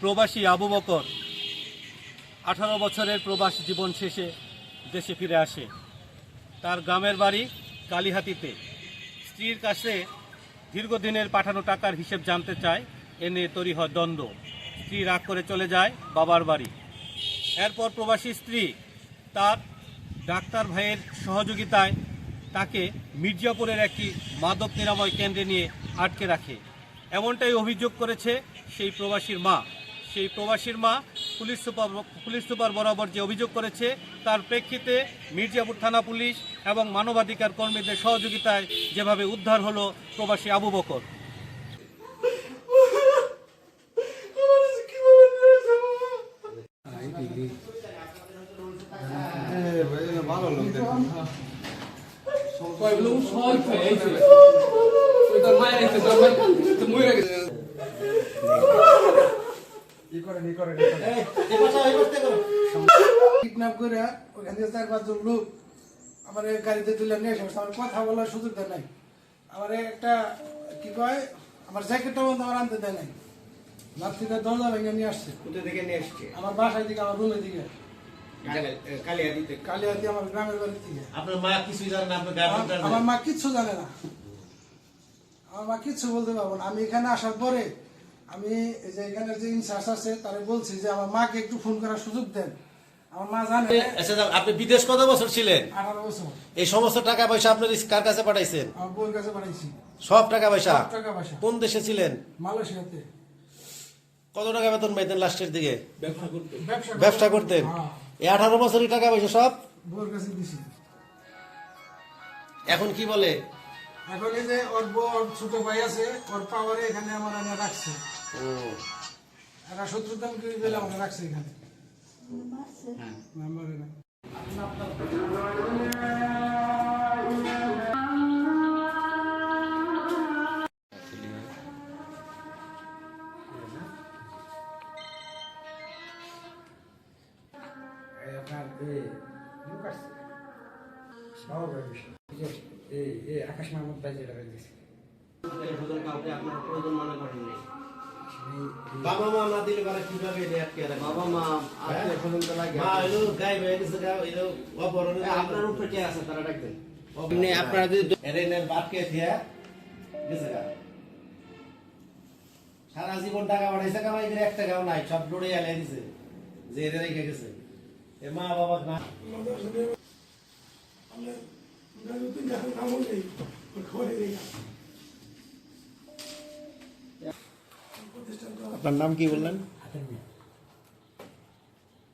প্রবাসী আবু বকর আঠারো বছরের প্রবাস জীবন শেষে দেশে ফিরে আসে। তার গ্রামের বাড়ি কালীহাতিতে। স্ত্রীর কাছে দীর্ঘদিনের পাঠানো টাকার হিসেব জানতে চায় এনে তৈরি হয় দ্বন্দ্ব। স্ত্রী রাগ করে চলে যায় বাবার বাড়ি। এরপর প্রবাসী স্ত্রী তার ডাক্তার ভাইয়ের সহযোগিতায় তাকে মির্জাপুরের একটি মাদক নিরাময় কেন্দ্রে নিয়ে আটকে রাখে। এমনটাই অভিযোগ করেছে সেই প্রবাসীর মা। সেই প্রবাসীর মা পুলিশ সুপার পুলিশ সুপার বরাবর যে অভিযোগ করেছে, তার প্রেক্ষিতে মির্জাপুর থানা পুলিশ এবং মানবাধিকার কর্মীদের সহযোগিতায় যেভাবে উদ্ধার হলো প্রবাসী আবু বকর। কয়েকগুলো কিডন্যাপ করে ওখান থেকে চার পাঁচজন লোক আমার গাড়িতে তুলে নিয়ে এসে আমার কথা বলার সুযোগ নাই। আমার একটা কি কয় আমার জ্যাকেটটা বন্ধ আমার আনতে দেয় নাই। লাঠিটা দরজা ভেঙে নিয়ে আসছে। কোথা থেকে নিয়ে এসছে আমার বাসায় দিকে আমার রুমের দিকে। কালিয়াদিতে। কালিয়াদি আমার গ্রামের বাড়ির দিকে। আপনার মা জানেন না। আমার মা কিচ্ছু জানে না। আমার মা কিচ্ছু বলতে পারব না। আমি এখানে আসার পরে আমি এই যে এখানে যে ইনচার্জ আছে তারে বলছি যে আমার মাকে একটু ফোন করার সুযোগ দেন। আমার মা জানে আচ্ছা আপনি বিদেশ কত বছর ছিলেন? আঠারো বছর। এই সমস্ত টাকা পয়সা আপনার কার কাছে পাঠাইছেন? আমার বউয়ের কাছে পাঠাইছি। সব টাকা পয়সা? সব টাকা পয়সা। কোন দেশে ছিলেন? মালয়েশিয়াতে। কত টাকা বেতন পাইতেন লাস্টের দিকে? ব্যবসা করতে। ব্যবসা ব্যবসা করতেন? হ্যাঁ, এই আঠারো বছরই টাকা পয়সা সব? বউয়ের কাছে দিছি। এখন কি বলে? এখন এই যে ওর ওর ছোট ভাই আছে ওর পাওয়ারে এখানে আমার এনে রাখছে। এরা শত্রুতাম করে দিলে আমাকে রাখছে এখানে? নাম্বারে না আসছে বাবা এই এই আকাশ মাহমুদ ভাই যেটা দিয়েছে কাউকে আপনার প্রয়োজন মনে করেননি বাবা মা না দিলে পারে কীভাবে এনে আটকে রাখবে? বাবা মা আত্মীয় স্বজন তো লাগে। মা এলো গায়ে গেছে এলো অপহরণে আপনার উপরে কে আছে? তারা আপনারা যদি দিয়া গেছে গা। সারা জীবন টাকা বাড়াইছে কামাই করে এক টাকাও নাই সব লড়ে এলাই দিছে যে এদের রেখে গেছে। এ মা বাবা না আপনার নাম কি বললেন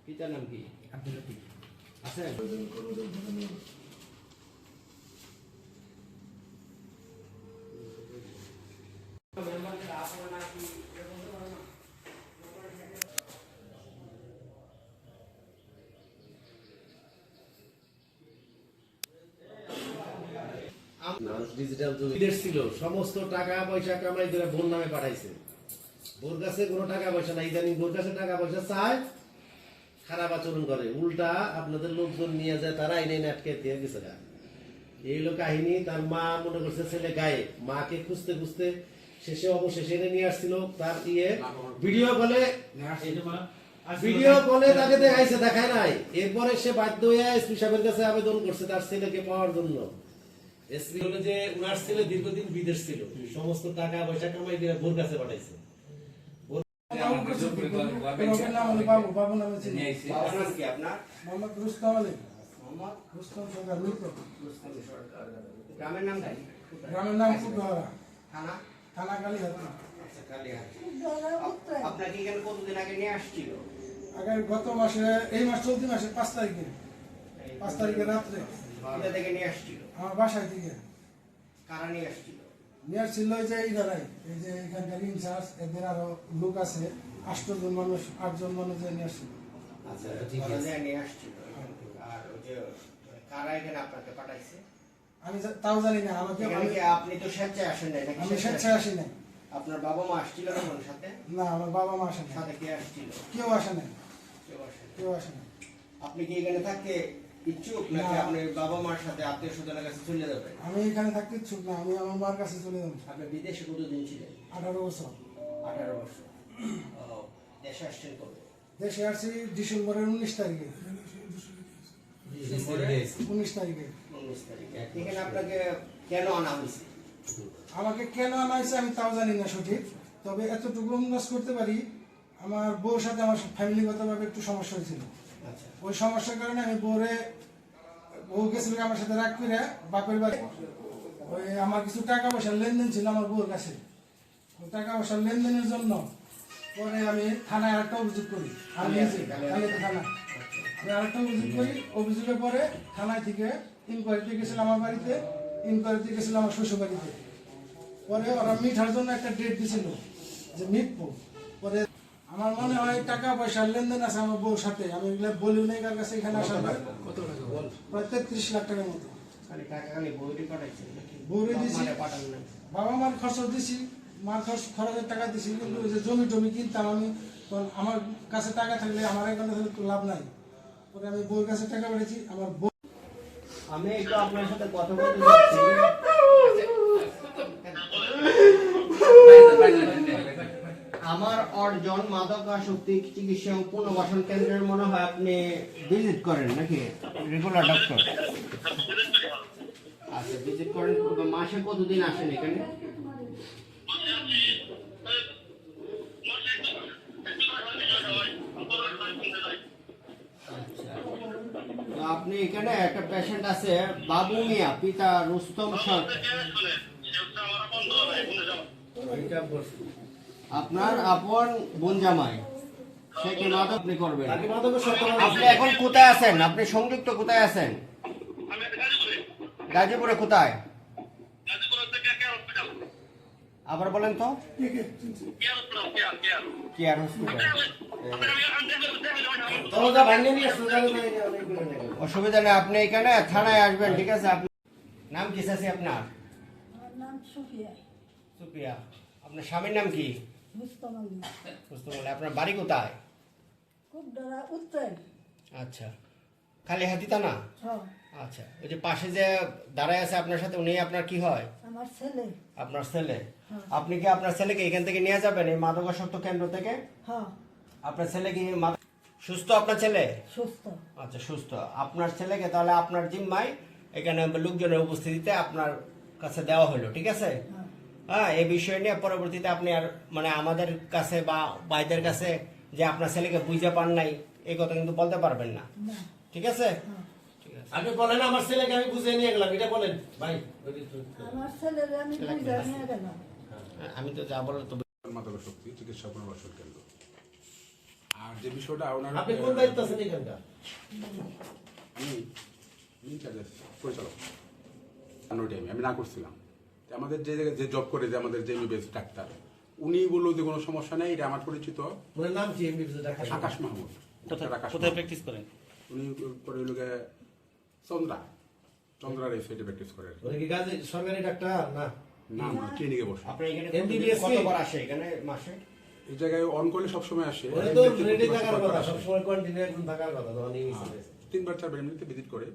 পিতার নাম কি আব্দুল লতিফ আছে ডিজিটাল যুগ ছিল, সমস্ত টাকা পয়সা কামাই করে বোন নামে পাঠাইছে। বোর কাছে কোনো টাকা পয়সা নাই, ইদানিং বোর কাছে টাকা পয়সা চায়, খারাপ আচরণ করে। উল্টা আপনাদের লোকজন নিয়ে যায়, তারা এনে আটকে দিয়ে গেছে। এই হলো কাহিনী, তার মা মনে করছে ছেলে গায়ে মাকে খুঁজতে খুঁজতে শেষে অবশেষে এনে নিয়ে আসছিল তার ইয়ে। ভিডিও কলে ভিডিও কলে তাকে দেখাইছে, দেখায় নাই। এরপরে সে বাধ্য হয়ে এসপি সাহেবের কাছে আবেদন করছে তার ছেলেকে পাওয়ার জন্য। হলো যে উনার ছেলে দীর্ঘদিন বিদেশ ছিল। সমস্ত টাকা পয়সা কামাই দিয়ে বোর কাছে পাঠাইছে। আপনাকে এখানে কতদিন আগে নিয়ে আসছিল গত মাসে এই মাস চলতি মাসে পাঁচ তারিখে পাঁচ তারিখে রাত্রে নিয়ে আসছিল। আমার বাসায় থেকে কারা নিয়ে আসছিল? নিয়ে আসছিল যে ইদারাই। এই যে এখানকার ইনচার্জ এদের আরও লোক আছে আটজন মানুষ আটজন মানুষ যে নিয়ে আসছিল। আচ্ছা নিয়ে আসছিল। আর ওই যে কারা এখানে আপনাকে পাঠাইছে? আমি তাও জানি না আমাকে আপনি তো স্বেচ্ছায় আসেন নাই আমি স্বেচ্ছায় আসি নাই। আপনার বাবা মা আসছিল না কোন সাথে? না আমার বাবা মা আসে সাথে কে আসছিল? কেউ আসে নাই। কেউ আসে কেউ আসে নাই। আপনি কি এখানে থাকতে ইচ্ছুক নাকি আপনি বাবা মার সাথে আত্মীয় স্বজনের কাছে চলে যাবেন আমি এখানে থাকতে ইচ্ছুক না আমি আমার মার কাছে চলে যাব। আপনি বিদেশে কতদিন ছিলেন? আঠারো বছর। আঠারো বছর। দেশে আসছেন কবে? দেশে আসছি ডিসেম্বরের উনিশ তারিখে। উনিশ তারিখে। উনিশ তারিখে। এখানে আপনাকে কেন আনা হয়েছে? আমাকে কেন আনা হয়েছে আমি তাও জানি না সঠিক। তবে এতটুকু অনুবাদ করতে পারি আমার বউর সাথে আমার ফ্যামিলিগতভাবে একটু সমস্যা হয়েছিল। ওই সমস্যার কারণে আমি বউরে বউ গেছিল আমার সাথে রাগ করে বাপের বাড়ি? ওই আমার কিছু টাকা পয়সার লেনদেন ছিল আমার বউর কাছে। টাকা পয়সার লেনদেনের জন্য পরে আমি থানায় আরেকটা অভিযোগ করি। আমি থানা আমি আরেকটা অভিযোগ করি। অভিযোগের পরে থানায় থেকে ইনকোয়ারিতে গেছিল আমার বাড়িতে ইনকোয়ারিতে গেছিল আমার শ্বশুর বাড়িতে পরে ওরা মিঠার জন্য একটা ডেট দিছিল যে মিটবো। আমার মনে হয় টাকা পয়সার লেনদেন আছে আমার বউর সাথে। আমি এগুলো বলি নাই কার কাছে এখানে আসার পর প্রায় তেত্রিশ লাখ টাকার মতো। টাকা বউরে দিছি। মানে পাঠান বাবা মার খরচ দিছি মার খরচ খরচের টাকা দিছি কিন্তু ওই যে জমি টমি কিনতাম আমি তখন আমার কাছে টাকা থাকলে আমার এখানে লাভ নাই। পরে আমি বউর কাছে টাকা পেয়েছি আমার বউ আমি একটু আপনার সাথে কথা বলতে আমার অর্জন মাদকাসক্তি চিকিৎসা ও পুনর্বাসন কেন্দ্রের মনে হয় আপনি ভিজিট করেন নাকি? রেগুলার ডক্টর আচ্ছা ভিজিট করেন মাসে কতদিন আসেন এখানে? আচ্ছা। তো আপনি এখানে একটা পেশেন্ট আছে বাবু মিয়া পিতা রুস্তম সরকার। আপনার আপন বোন জামাই। সে কি মাদক আপনি করবেন? আপনি এখন কোথায় আছেন? আপনি সংযুক্ত কোথায় আছেন? গাজীপুরে কোথায়? আবার বলেন তো। Care hospital. অসুবিধা নেই আপনি এখানে থানায় আসবেন ঠিক আছে? আপনি নাম কি আছে আপনার? আমার নাম সুফিয়া। সুপিয়া আপনার স্বামীর নাম কি? বুঝতে আপনার বাড়ি কোথায়? খুব ডরা উত্তর আচ্ছা। খালি হাতিতা না? হ্যাঁ। আচ্ছা। ওই যে পাশে যে দাঁড়ায় আছে আপনার সাথে উনি আপনার কি হয়? আমার ছেলে। আপনার ছেলে? আপনি কি আপনার ছেলেকে এখান থেকে নিয়ে যাবেন এই মাদকাসক্ত কেন্দ্র থেকে? হ্যাঁ। আপনার ছেলে কি সুস্থ আপনার ছেলে? সুস্থ। আচ্ছা সুস্থ। আপনার ছেলেকে তাহলে আপনার জিম্মায় এখানে লোকজনের উপস্থিতিতে আপনার কাছে দেওয়া হলো ঠিক আছে? হ্যাঁ হ্যাঁ এই বিষয় নিয়ে পরবর্তীতে আপনি আর মানে আমাদের কাছে বা ভাইদের কাছে যে আপনার ছেলেকে বুঝতে পান নাই এই কথা কিন্তু বলতে পারবেন না ঠিক আছে হ্যাঁ ঠিক আছে আপনি বলেন আমার ছেলেকে আমি বুঝিয়ে নিয়ে গেলাম এটা বলেন ভাই আমার ছেলের আমি বুঝে নিয়ে গেলাম আমি তো যা বলো তো মাদক শক্তি চিকিৎসা পুনর্বাসন কেন্দ্র আর যে বিষয়টা ওনার আপনি কোন দায়িত্ব আছেন এখানকার আমি পরিচালক আমি না করছিলাম আমাদের যে জায়গায় যে জব করে যে আমাদের যে এমবিবিএস ডাক্তার উনি বলল যে কোনো সমস্যা নেই এটা আমার পরিচিত। ওনার নাম কি MBBS doctor? Akash Mahmud. Doctor Akash কোথায় প্র্যাকটিস করেন? উনি পরে গিয়ে চন্দ্রা। চন্দ্রার এই সাইডে প্র্যাকটিস করে। উনি কি গাজী সরকারি ডাক্তার? না। না না ক্লিনিকে বসে। আপনি এখানে কি? কতবার আসে এখানে মাসে? এই জায়গায় অন করলে সবসময় আসে। ওরা তো রেডি থাকার কথা। সবসময় কন্টিনিউ একদম থাকার কথা মিস হয়েছে। তিনবার চারবার এমনিতে ভিজিট করে।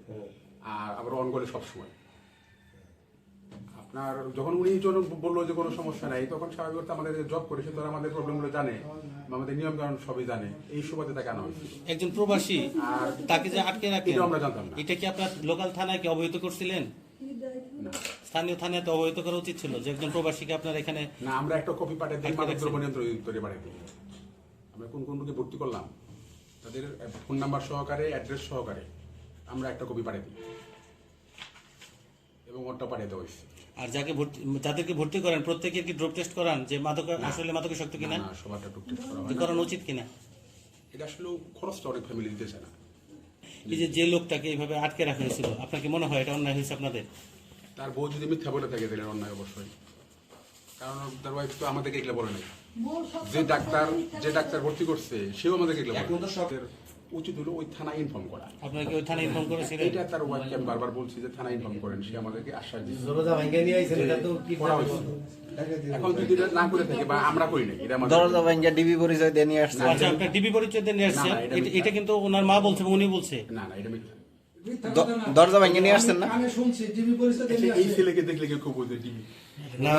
আর আবার অন করে সবসময়। আপনার যখন উনি জন বলল যে কোনো সমস্যা নাই তখন স্বাভাবিক অর্থে আমাদের জব করে সে তো আমাদের প্রবলেমগুলো জানে আমাদের নিয়ম কারণ সবই জানে। এই সুবাদে তাকে আনা হয়েছে একজন প্রবাসী আর তাকে যে আটকে রাখেন আমরা জানতাম না। এটা কি আপনার লোকাল থানায় কি অবহিত করছিলেন? স্থানীয় থানায় তো অবহিত করা উচিত ছিল যে একজন প্রবাসীকে আপনার এখানে না আমরা একটা কপি পাঠিয়ে দিই মাদক দ্রব্য নিয়ন্ত্রণ অধিদপ্তরে পাঠিয়ে দিই। আমরা কোন কোন রোগী ভর্তি করলাম? তাদের ফোন নাম্বার সহকারে অ্যাড্রেস সহকারে আমরা একটা কপি পাঠিয়ে দিই। এবং ওটা পাঠিয়ে দেওয়া হয়েছে। আর যাকে ভর্তি যাদেরকে ভর্তি করেন প্রত্যেকের কি ড্রপ টেস্ট করান যে মাদক আসলে মাদকের শক্তি কিনা? না, সবারটা টুক টেস্ট করা হয় না। করানো উচিত কিনা? এটা আসলে খরচটা অনেক ফ্যামিলি দিতে চায় না। এই যে যে লোকটাকে এইভাবে আটকে রাখা হয়েছিল আপনার কি মনে হয় এটা অন্যায় হয়েছে আপনাদের? তার বউ যদি মিথ্যা বলে থাকে তাহলে অন্যায় অবশ্যই। কারণ তার ওয়াইফ তো আমাদেরকে এগুলো বলে নাই। যে ডাক্তার যে ডাক্তার ভর্তি করছে সেও আমাদেরকে এগুলো বলে। উচিত হলো ওই থানা ইনফর্ম করা। আপনার কি ওই থানায় ইনফর্ম করেছিলেন? এইটা তার ওয়াইফকে আমি বারবার বলছি যে থানা ইনফর্ম করেন সে আমাদেরকে আশ্বাস দিচ্ছে দরজা ভাঙ্গে নিয়ে আইছেন এটা তো কি করা হয়েছে। এখন যদি এটা না করে থাকে বা আমরা করি নাই এটা আমাদের দরজা ভাঙ্গা ডিবি পরিচয় দিয়ে নিয়ে আসছে। আচ্ছা আপনার ডিবি পরিচয় দিয়ে নিয়ে আসছেন এটা এটা- এটা কিন্তু ওনার মা বলছে উনি বলছে। না না এটা মিথ্যা। দরজা ভেঙে নিয়ে আসছেন না? শুনছি টিভি নিয়ে এই ছেলেকে দেখলে কেউ খুব বোঝে না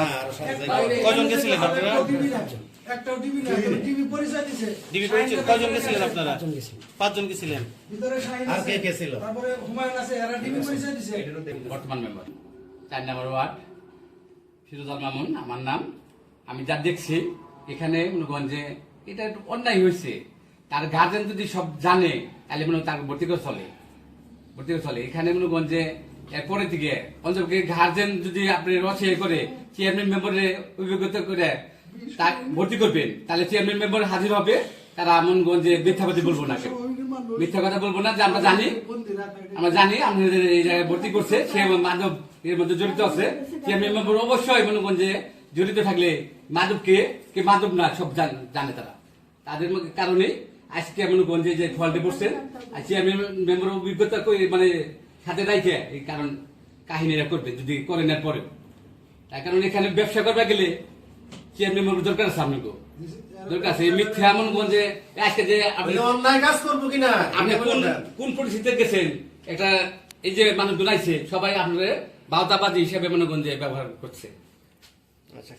কজন গেছিলেন আপনারা? একটাও টিভি না টিভি পরিচয় দিছে। ডিবি পরিচয় গেছিলেন আপনারা? পাঁচজন গেছিলেন ভিতরে শাহিন আর কে কে ছিল? তারপরে হুমায়ুন আছে এরা টিভি পরিচয় দিছে। বর্তমান মেম্বার। চার নম্বর ওয়ার্ড ফিরোজাল মামুন আমার নাম। আমি যা দেখছি এখানে মনে করেন যে এটা একটু অন্যায় হয়েছে। তার গার্জেন যদি সব জানে তাহলে মনে তার ভর্তি করে চলে। ভর্তি করে চলে। এখানে মনে করেন যে এরপরে থেকে অঞ্চলকে গার্জেন যদি আপনি রসে করে চেয়ারম্যান মেম্বারে অভিজ্ঞতা করে ভর্তি করবেন। তাহলে চেয়ারম্যান মেম্বার হাজির হবে। তারা মনে যে মিথ্যাবাদী বলব না মিথ্যা কথা বলব না যে আমরা জানি। আমরা জানি আমাদের এই জায়গায় ভর্তি করছে। সে মাধব এর মধ্যে জড়িত আছে। চেয়ারম্যান মেম্বার অবশ্যই মনে জড়িত থাকলে মাধব কে মাধব না, সব জানে তারা। তাদের কারণে আজকে মনে করেন যে- ফলটি পড়ছে, আর চেয়ারম্যান মেম্বার অভিজ্ঞতা মানে সাথে রাখে এই কারণ কাহিনীরা করবে, যদি করেন এর পরেও তাই কারণ এখানে ব্যবসা করবে গেলে চেয়ারম্যান দরকার আছে আপনাকে? দরকার আছে। মিথ্যা এমন গঞ্জে যে আজকে যে আপনি আপনি অন্যায় কাজ করব কিনা? আপনি কোন কোন পরিস্থিতিতে গেছেন? একটা এই যে মানুষ সবাই আপনার বাউতাবাদী হিসেবে মনে গঞ্জে ব্যবহার করছে। আচ্ছা।